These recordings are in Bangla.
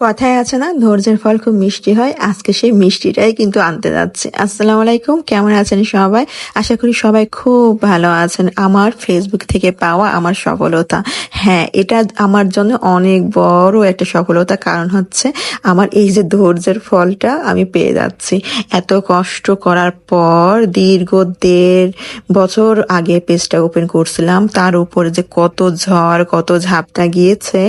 কথায় আছে না, ধৈর্যের ফল খুব মিষ্টি হয়, আজকে সেই মিষ্টিটাই কিন্তু আনতে যাচ্ছে। আসসালামু আলাইকুম, কেমন আছেন সবাই? আশা করি সবাই খুব ভালো আছেন। আমার ফেসবুক থেকে পাওয়া আমার সফলতা। হ্যাঁ এটা আমার জন্য অনেক বড় একটা সফলতা, কারণ হচ্ছে আমার এই যে ধৈর্যের ফলটা আমি পেয়ে যাচ্ছি। এত কষ্ট করার পর দীর্ঘ দেড় বছর আগে পেজটা ওপেন করছিলাম, তার উপরে যে কত ঝড়, কত ঝাপটা গিয়েছে,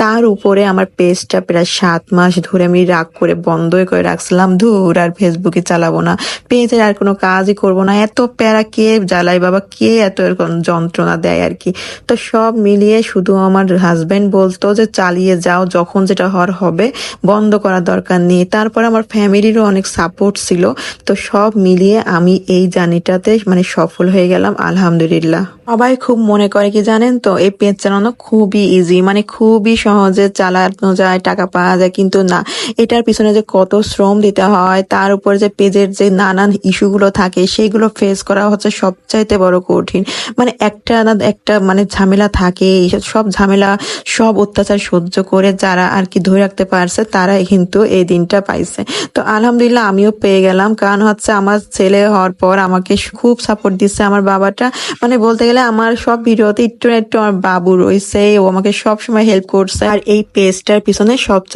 তার উপরে আমার পেজটা প্রায় সাত মাস ধরে আমি রাগ করে বন্ধই করে রাখছিলাম, ধুর আর ফেসবুকে চালাবো না পেজের আর কোনো কাজই করব না, এত প্যারা কে জ্বালাই বাবা, কে এত এরকম যন্ত্রণা দেয় আর কি? তো সব মিলিয়ে শুধু আমার হাজব্যান্ড বলতো যে চালিয়ে যাও, যখন যেটা হওয়ার হবে, বন্ধ করার দরকার নেই। তারপর আমার ফ্যামিলিরও অনেক সাপোর্ট ছিল, তো সব মিলিয়ে আমি এই জার্নিটাতে মানে সফল হয়ে গেলাম, আলহামদুলিল্লাহ। সবাই খুব মনে করে কি জানেন তো, এই পেজ চালানো খুবই ইজি মানে খুবই সহজে চালানো যায়, টাকা পাওয়া যায়, কিন্তু না, এটার পিছনে যে কত শ্রম দিতে হয়, তার উপর যে পেজের যে নানান ইস্যুগুলো থাকে, সেগুলো ফেস করা হচ্ছে সবচাইতে বড় কঠিন। মানে একটা না একটা মানে ঝামেলা থাকে সব ঝামেলা, সব অত্যাচার সহ্য করে যারা আর কি ধরে রাখতে পারছে, তারাই কিন্তু এই দিনটা পাইছে। তো আলহামদুলিল্লাহ আমিও পেয়ে গেলাম, কারণ হচ্ছে আমার ছেলে হওয়ার পর আমাকে খুব সাপোর্ট দিচ্ছে আমার বাবাটা। মানে বলতে গেলে আমার সব ভিডিওতে একটু একটু আমার বাবু রয়েছে, ও আমাকে সব সময় হেল্প করছে। আর এই পেজটার পিছনে সবচেয়ে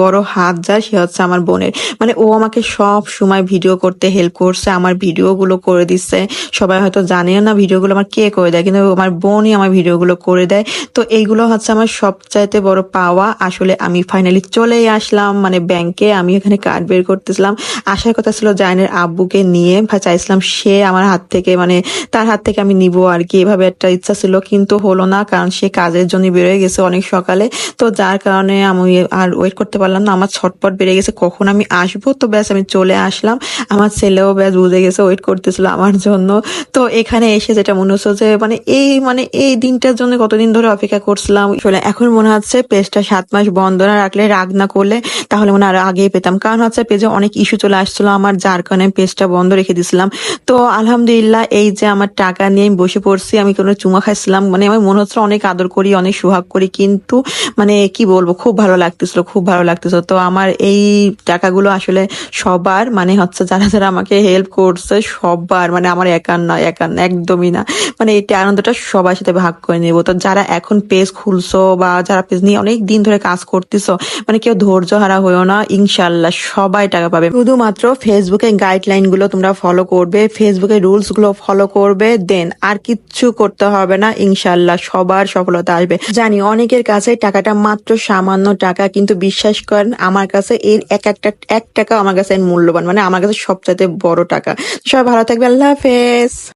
বড় হাত যায় সে হচ্ছে আমার বোনের। মানে ও আমাকে সব সময় ভিডিও করতে হেল্প করছে, আমার ভিডিও গুলো করে দিচ্ছে। সবাই হয়তো জানেও না ভিডিওগুলো আমার কে করে দেয়, কিন্তু আমার বোনই আমার ভিডিওগুলো করে দেয়। তো এইগুলো হচ্ছে আমার সবচাইতে বড় পাওয়া। আসলে আমি ফাইনালি চলেই আসলাম মানে ব্যাংকে আমি এখানে কার্ড বের করতেছিলাম। আসার কথা ছিল জাইনের আব্বুকে নিয়ে চাইছিলাম সে আমার হাত থেকে মানে তার হাত থেকে আমি নিব আর কি। এভাবে একটা ইচ্ছা ছিল, কিন্তু হলো না, কারণ সে কাজের জন্য বেরোয় গেছে অনেক সকালে। তো যার কারণে আমি আর ওয়েট করতে পারলাম না, আমার ছটপট বেড়ে গেছে, কখন আমি আসব? তো ব্যাস, আমি চলে আসলাম। আমার ছেলেও ব্যাস বুঝে গেছে ওয়েট করতেছিল আমার জন্য। তো এখানে এসে যেটা মনে হচ্ছে যে মানে এই মানে এই দিনটার জন্য কতদিন ধরে অপেক্ষা করছিলাম, আসলে এখন মনে হচ্ছে পেজটা সাত মাস বন্ধ না রাখলে, রাগ না করলে, তাহলে মনে আরও আগেই পেতাম। কারণ হচ্ছে পেজে অনেক ইস্যু চলে আসছিল, আমার যার কারণে পেজটা বন্ধ রেখে দিয়েছিলাম তো আলহামদুলিল্লাহ, এই যে আমার টাকা নিয়ে আমি বসে পড়ছি, আমি কোনো চুমা খাইছিলাম মানে আমার মনে হচ্ছে অনেক আদর করি, অনেক সুহাগ করি, কিন্তু মানে কি বলব, খুব ভালো লাগতেছিল খুব ভালো লাগতেছে। তো আমার এই টাকাগুলো আসলে সবার মানে হচ্ছে যারা যারা আমাকে হেল্প করছে সবার মানে আমার একার না একার না, একদমই না। মানে এই আনন্দটা সবার সাথে ভাগ করে নেব। তো যারা এখন পেজ খুলছো বা যারা পেজ নিয়ে অনেক দিন ধরে কাজ করতেছো মানে কেউ ধৈর্য হারা হয়েও না ইনশাল্লাহ সবাই টাকা পাবে। শুধুমাত্র ফেসবুকে গাইডলাইনগুলো তোমরা ফলো করবে ফেসবুকে রুলসগুলো ফলো করবে দেন আর কিচ্ছু করতে হবে না ইনশাল্লাহ সবার সফলতা আসবে। জানি অনেকের কাছে টাকাটা মাত্র সামান্য টাকা কিন্তু বিশ্বাস করেন, আমার কাছে এর এক একটা, এক টাকা আমার কাছে মূল্যবান মানে আমার কাছে সবচাইতে বড় টাকা। সবাই ভালো থাকবে আল্লাহ হাফেজ।